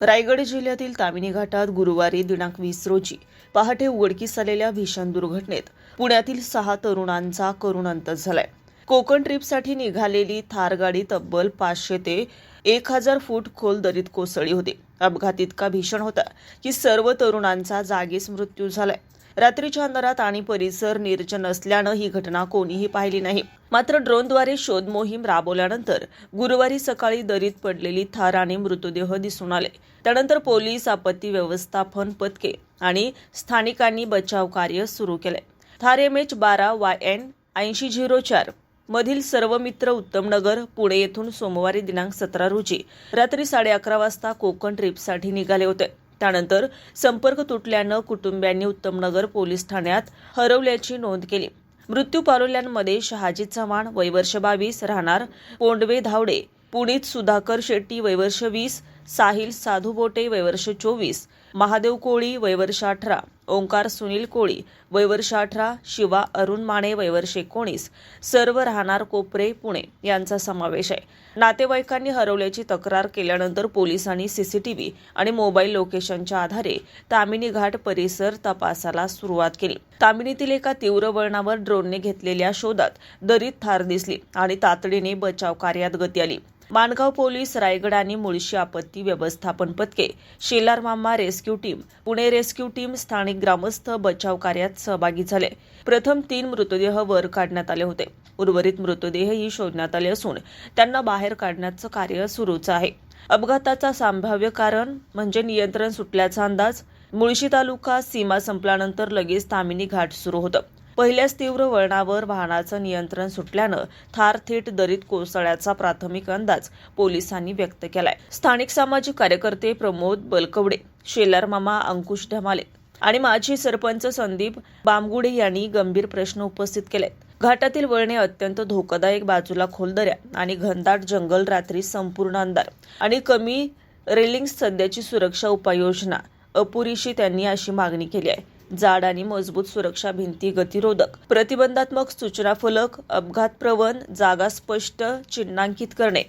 रायगड जिल्ह्यातील तामिनी घाटात गुरुवारी दिनांक वीस रोजी पहाटे उघडकीस आलेल्या भीषण दुर्घटनेत पुण्यातील सहा तरुणांचा करुण अंत झालाय. कोकण ट्रिपसाठी निघालेली थार गाडी तब्बल पाचशे ते एक हजार फूट खोल दरीत कोसळली होती. अपघात इतका भीषण होता की सर्व तरुणांचा जागीच मृत्यू झालाय. रात्रीच्या अंधारात आणि परिसर निर्जन असल्यानं ही घटना कोणीही पाहिली नाही. मात्र ड्रोनद्वारे शोध मोहीम राबवल्यानंतर गुरुवारी सकाळी दरीत पडलेली थार आणि मृतदेह दिसून आले. त्यानंतर पोलीस आपत्ती व्यवस्थापन पथके आणि स्थानिकांनी बचाव कार्य सुरू केले. थार एम एच बारा वाय एन ऐंशी झिरो चार मधील सर्व मित्र उत्तमनगर पुणे येथून सोमवारी दिनांक सतरा रोजी रात्री साडे अकरा वाजता कोकण ट्रिपसाठी निघाले होते. त्यानंतर संपर्क तुटल्यानं कुटुंबियांनी उत्तमनगर पोलीस ठाण्यात हरवल्याची नोंद केली. मृत्यू पावलेल्यांमध्ये शहाजी चव्हाण वयवर्ष बावीस राहणार पोंडवे धावडे पुनीत सुधाकर शेट्टी वयवर्ष वीस साहिल साधू बोटे वयवर्ष चोवीस महादेव कोळी वयवर्ष अठरा. ओंकार सुनील कोळी वयवर्ष अठरा शिवा अरुण माने वयवर्ष एकोणीस सर्व राहणार कोपरे पुणे यांचा समावेश आहे. नातेवाईकांनी हरवल्याची तक्रार केल्यानंतर पोलिसांनी सीसीटीव्ही आणि मोबाईल लोकेशनच्या आधारे तामिनी घाट परिसर तपासाला सुरुवात केली. तामिनीतील एका तीव्र वळणावर ड्रोनने घेतलेल्या शोधात दरीत थार दिसली आणि तातडीने बचाव कार्यात गती आली. माणगाव पोलीस रायगड आणि मुळशी आपत्ती व्यवस्थापन पथके Shelar Mama rescue team Pune rescue team स्थानिक ग्रामस्थ बचाव कार्यात सहभागी झाले. प्रथम तीन मृतदेह वर काढण्यात आले होते. उर्वरित मृतदेहही शोधण्यात आले असून त्यांना बाहेर काढण्याचं कार्य सुरूच आहे. अपघाताचा संभाव्य कारण म्हणजे नियंत्रण सुटल्याचा अंदाज. मुळशी तालुका सीमा संपल्यानंतर लगेच तामिनी घाट सुरू होतं. पहिल्याच तीव्र वळणावर वाहनाचं नियंत्रण सुटल्यानं थार थेट दरीत कोसळ्याचा प्राथमिक अंदाज पोलिसांनी व्यक्त केलाय. स्थानिक सामाजिक कार्यकर्ते प्रमोद बलकवडे शेलारमामा अंकुश ढमाले आणि माजी सरपंच संदीप बामगुडे यांनी गंभीर प्रश्न उपस्थित केले घाटातील वळणे अत्यंत धोकादायक बाजूला खोलदऱ्या आणि घनदाट जंगल रात्री संपूर्ण अंधार आणि कमी रेलिंग्स सध्याची सुरक्षा उपाययोजना अपुरीशी त्यांनी अशी मागणी केली आहे. जाड आणि मजबूत सुरक्षा भिंती गतिरोधक. प्रतिबंधात्मक सूचना फलक अपघात प्रवण जागा स्पष्ट चिन्हांकित करणे.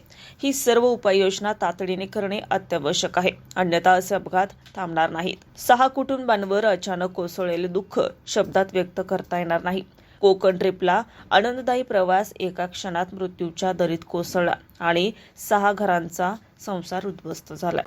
ही सर्व उपाययोजना तातडीने करणे अत्यावश्यक आहे. अन्यथा असे अपघात थांबणार नाहीत. सहा कुटुंबांवर अचानक कोसळलेले दुःख शब्दात व्यक्त करता येणार नाही. कोकण ट्रिपला आनंददायी प्रवास एका क्षणात मृत्यूच्या दरीत कोसळला आणि सहा घरांचा संसार उद्ध्वस्त झाला.